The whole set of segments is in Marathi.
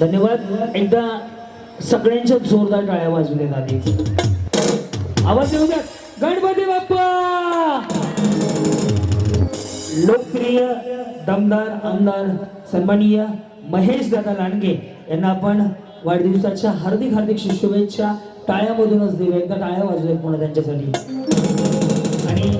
धन्यवाद. एकदा सगळ्यांच्या जोरदार टाळ्या वाजवल्या आधी. आवाज येऊ द्या. गणपती बाप्पा! लोकप्रिय दमदार आमदार सन्माननीय महेश दादा लांडगे यांना आपण वाढदिवसाच्या हार्दिक हार्दिक शुभेच्छा टाळ्यामधूनच देऊ एकदा टाळ्या वाजवूयात पुन्हा त्यांच्यासाठी. आणि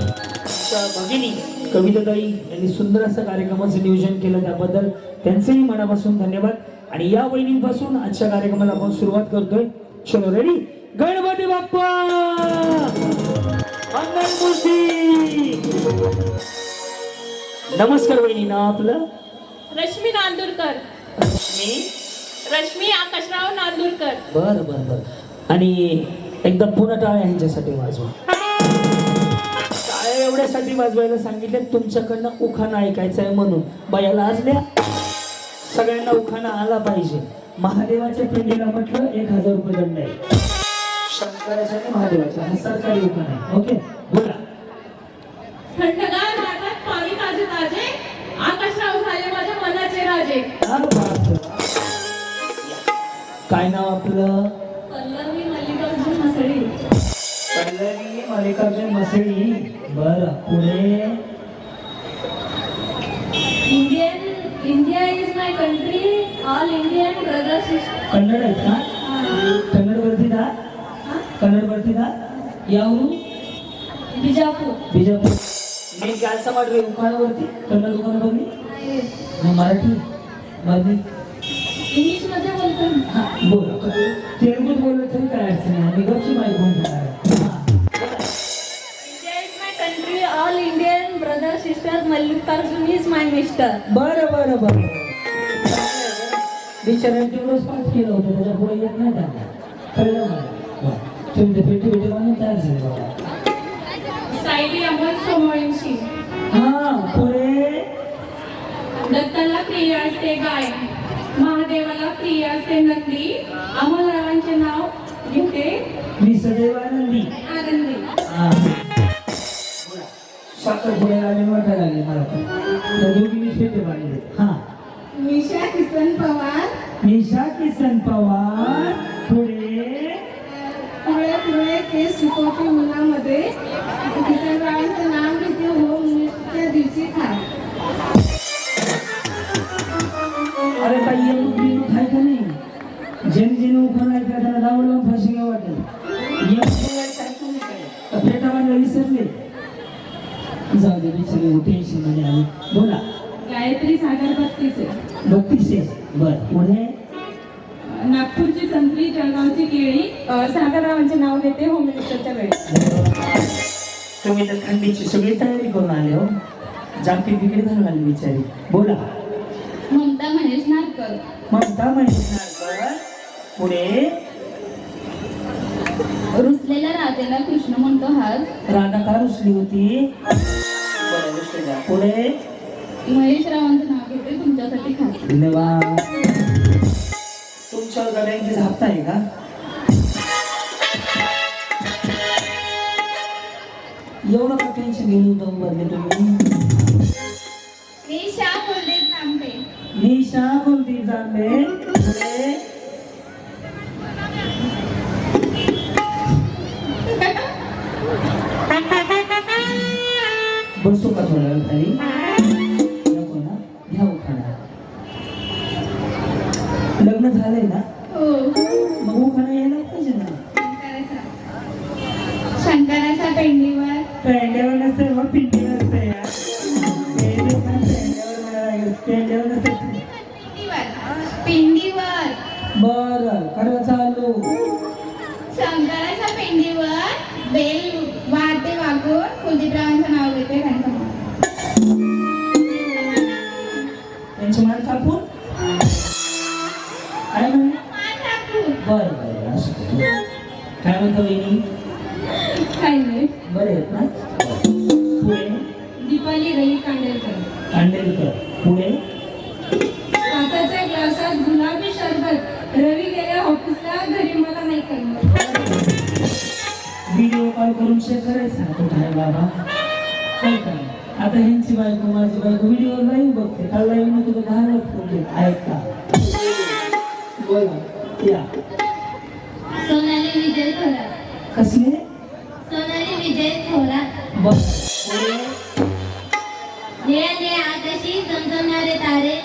भगिनी कविताताई यांनी सुंदर असं कार्यक्रमाचं नियोजन केलं त्याबद्दल त्यांचेही मनापासून धन्यवाद. आणि या वहिनींपासून आजच्या कार्यक्रमाला आपण सुरुवात करतोय. चलो रेडी गणपती बाप्पा! नमस्कार वहिनी नाव आपलं? रश्मी नांदुरकर. मी रश्मी आकाशराव नांदुरकर. बर बर बर. आणि एकदा पुन्हा टाळ्या ह्यांच्यासाठी वाजवा. टाळ्या एवढ्यासाठी वाजवायला सांगितले तुमच्याकडनं उखाणा ऐकायचा आहे म्हणून बायाला आजल्या सगळ्यांना उखाणा आला पाहिजे. महादेवाच्या पिंडीला म्हटलं एक हजार रुपये दंड आहे. शंकराच्या आणि महादेवाच्या हा सरकारी उखाणा आहे. ओके? बोला. थंडगार घाटात पाणी ताजे ताजे आकाशराव झाले माझ्या मनाचे राजे. हा बाप. काय नाव आपलं? पल्लवी मल्लिकार्जुन मसळी पल्लवी मल्लिकार्जुन मसेडी बर पुढे Indian India is my country all Indian brothers Kannada आहेत का? कन्नड वरती जा कन्नड वरती जा यावरून? बिजापूर. बिजापूर. मी काय समाज रे उखाणावरती? कन्नड उखाणावरती? मराठी? मराठी? इंग्लिशमध्ये बोलतो हां बोल. तेलगुत बोललं तरी काय अडचण नाही. मी गपची माहिती बोलून all Indian brother sister Mallikarjun is my mister बरं बरं बरं. बिचाऱ्याने तेवढंच पाठ केलं होतं त्याच्या पुढे येत नाही त्यांना कळलं मला वा. तुम्ही पेटी पेटी बांधून तयार झाले बाबा सायली अमर सोमवंशी हा पुढे दत्ताला प्रिय असते गाय महादेवाला प्रिय असते नंदी. अमोलरावांचे नाव घेते मी सदैव आनंदी. आनंदी साखर पुढे आले मोठ्या लागले मला तर दोघी दोघींनी शेते बांधले हा मिशा किसन पवार. निशा किसन पवार पुढे. पुढे पुढे केस सुकोटी उन्हामध्ये किसनरावांचं नाव घेते होम मिनिस्टरच्या दिवशी अरे येऊन बिनू खाय का नाही? जेन जेन उभं नाही का त्याला दावड लावून फाशी घ्या वाटेल. विसरले. जाऊ दे विसरले टेन्शनमध्ये आले. बोला. गायत्री सागर बत्तीसे बत्तीसशे बर पुढे. नागपूरची संत्री जळगावची केळी सागररावांचे नाव घेते होम मिनिस्टरच्या वेळी तुम्ही तर थंडीची सगळी तयारी करून आले हो. जागतिक तिकडे घालून आली बिचारी बोला. ममता महेश नारकर. ममता महेशनारकर पुढे रुसलेल्या राधेला कृष्ण म्हणतो हाच. राधा का रुसली होती? पुढे महेश रावांचं नाव घेते तुमच्यासाठी खास. धन्यवाद. तुमच्या गड्यांची झापता आहे का एवढं का टेन्शन घेऊन होतं उभारले तुम्ही मी श्या बोलते तांबे निशा कोणती जाणले पुढे बसू का थोड्या वेळ खाली बरं कडवा चालू. शंकराच्या पिंडीवर बेल वाटे वागून कुलदीपरावांचं नाव घेते त्यांचं मान कापून काय म्हणे. बरं बरं असं. काय म्हणतो वहिनी? काही नाही. बरे आहेत ना? पुढे? दीपाली रवी कांडेलकर. कांडेलकर. पुढे? करून शेअर करायचं कुठं आहे बाबा? काय काय? आता ह्यांची बायको माझी बायको व्हिडिओ लाईव्ह बघते. काल लाईव्ह नको तर दहा लाख फोन आहेत का बोला. या. सोनाली विजय थोरात. कसले? सोनाली विजय थोरात. बस. निळ्या निळ्या आकाशी चमचमणारे तारे.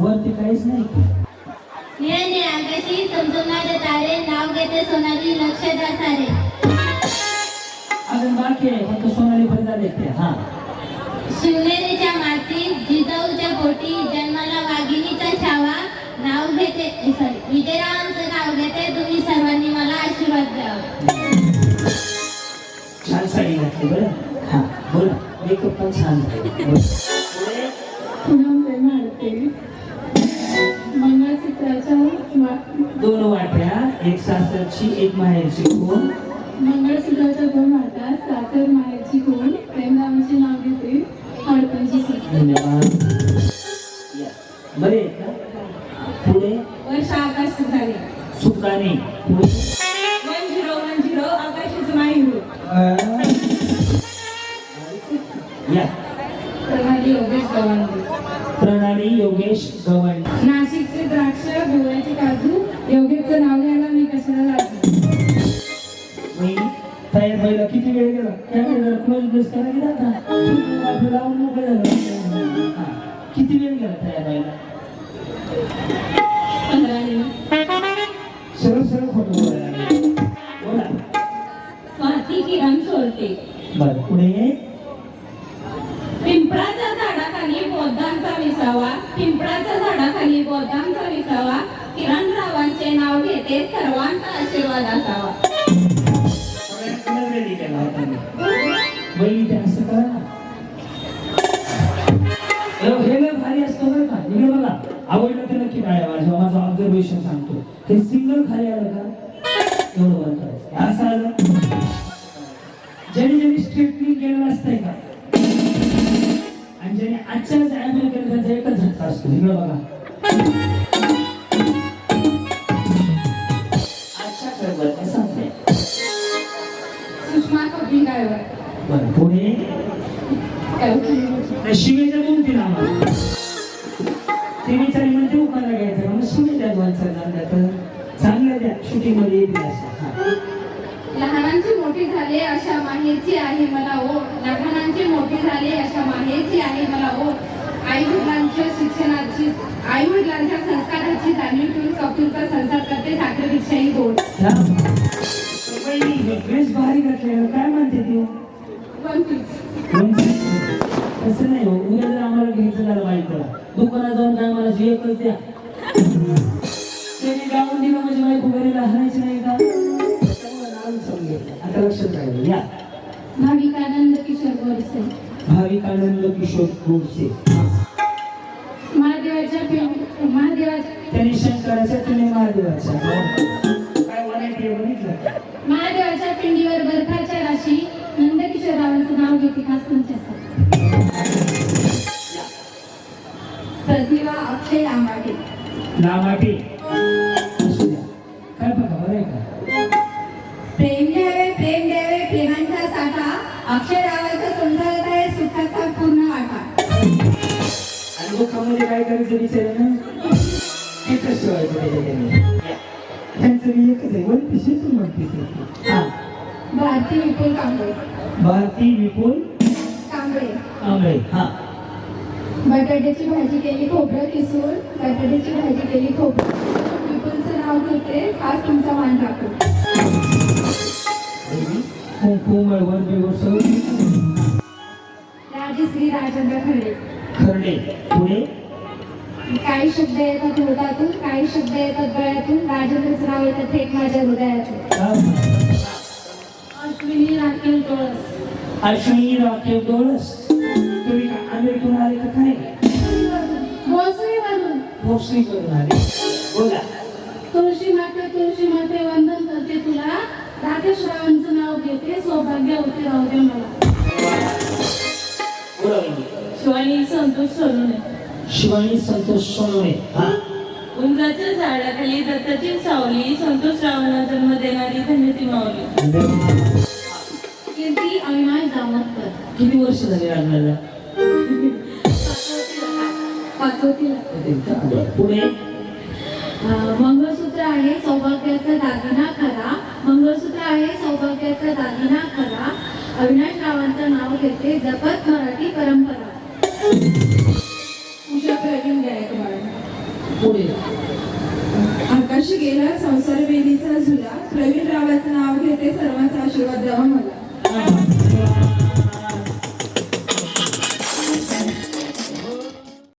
वरती काहीच नाही. आकाशी चमचमणारे तारे नाव घेते सोनाली नक्षत्र सारे अजून बाकी आहे फक्त सोनाली पर्यंत देते हा. शिवनेरीच्या मातीत जिजाऊच्या पोटी जन्माला वाघिणीचा छावा नाव घेते सॉरी विजयरावांचं नाव घेते तुम्ही सर्वांनी मला आशीर्वाद द्यावा. छान साडी घातली बरं. हा बोला मेकअप पण छान झाले. बोला. दोन वाट्या एक सासरची एक माहेरची कोण? मंगळसूत्राच्या दोन हातात सासर माहेरची कोण? प्रेमरावांचे नाव घेते हडपणची धन्यवाद. या. बरे पुढे? वर्ष आकाश सुधारे. सुकाने पुढे? वन झिरो वन झिरो आकाशाचं माहिती अं, या. प्रणाली योगेश गवांडे. प्रणाली योगेश गवण नाशिकचे द्राक्ष गोव्याचे काजू. योगेशचं नाव घ्यायला मी कशाला लागलो? मी तयार व्हायला किती वेळ गेला? कॅमेरा क्लोज बेस करायला गेला आता आपलं लावून मोकळं झालं. हा. किती वेळ गेला तयार व्हायला? पंधरा मिनिट. सरळ सरळ फोटो बोलायला लागले. बोला. स्वाती किरण सोडते बरं पुढे सगळ्यांकडे केला. होता ते असं करा ना. हे- भारी असतं बरं का. आवडलं तर नक्की टाळ्या वाजवा हो, माझं ऑब्झर्वेशन सांगतो. हे सिंगल खाली आलं का? एवढं करायचं. असं आलं? ज्याने ज्याने स्ट्रेटनिंग केलेलं असतंय का? आणि ज्याने आजच्याच ऍम्बल केलं एकच झटका असतो. इकडे बघा. त्या शिवेच्या दोन तीन आम्हाला ते विचारी म्हणते उखाणा घ्यायचा मग दोन चार जण द्या तर चांगल्या द्या शूटिंगमध्ये येतील हा. लहानांची मोठी झाले अशा माहेरची आहे मला ओढ. लहानांची मोठी झाले अशा माहेरची आहे मला ओढ. आई वडिलांच्या शिक्षणाची आई वडिलांच्या संस्काराची जाणीव ठेवून कपिलचा संसार करते साखरेपेक्षाही गोड. ह्या वहिनी, हे ड्रेस भारी घातलेला काय म्हणते ती? वन पीस तसं नाही हो उद्या जर आम्हाला घ्यायचं झालं बाईकला दुकानात जाऊन काय मला जी एकच द्या. त्याने दिलं म्हणजे बाईक घरी राहण्याची नाही का. आता लक्षात राहिलं या. भाविकानंद किशोर गोडसे. किशोर महादेवाच्या महादेवाच्या त्यांनी शंकराच्या तुम्ही महादेवाच्या. काय बघितलं? महादेवाच्या पिंडीवर बर्फाच्या राशी नंदकिशोरावांचं नाव घेते खास तुमच्यासाठी. प्रतिभा अक्षय आंबाटे नामाटे असू द्या. काय बघा बरं आहे का? प्रेम द्यावे प्रेम द्यावे प्रेमांचा साठा. अक्षयरावाचा संसारात आहे सुखाचा पूर्ण वाटा. आणि दुःखामध्ये काय करायचं विचार ना एकच शिवायचं त्याच्याकडे त्यांचं बी एकच आहे वन पीस आहे वन पीस हा. भारती विपुल कांबळे. भारती विपुल कांबळे. कांबळे हा. बटाट्याची भाजी केली खोबरं किसून बटाट्याची भाजी केली खोबरं. विपुलचं नाव घेते खास तुमचा मान कुंकू मळवण सगळं राजश्री राजेंद्र खर्डे. खरडे. पुढे? काही शब्द येतात हृदयातून काही शब्द येतात गळ्यातून राजेंद्रचं नाव येतं थेट माझ्या हृदयातून. अश्विनी राखेल डोळस. अश्विनी राखेव डोळस. तुम्ही का अमेरिकून आले का काय भोसरीवरून. भोसरी करून आले. बोला. तुळशी माते तुळशी माते वंदन करते तुला. राकेशरावांचं नाव घेते सौभाग्य होते राहू दे मला. वहिनी. शिवानी संतोष सोडून शिवानी संतोष सोनवणे हा? उंबराच्या झाडाखाली दत्ताची सावली संतोष रावांना जन्म देणारी धन्य ती माऊली कीर्ती अविनाश दामोदकर किती वर्ष झाली लागणारा पुढे. मंगळसूत्र आहे सौभाग्याचा दागिना खरा. मंगळसूत्र आहे सौभाग्याचा दागिना खरा. अविनाश रावांचं नाव घेते जपत मराठी परंपरा. पूजा प्रवीण गायकवाड पुढे. आकाशी गेला संसार वेदीचा झुला. प्रवीण रावाचं नाव घेते सर्वांचा आशीर्वाद द्यावा मला.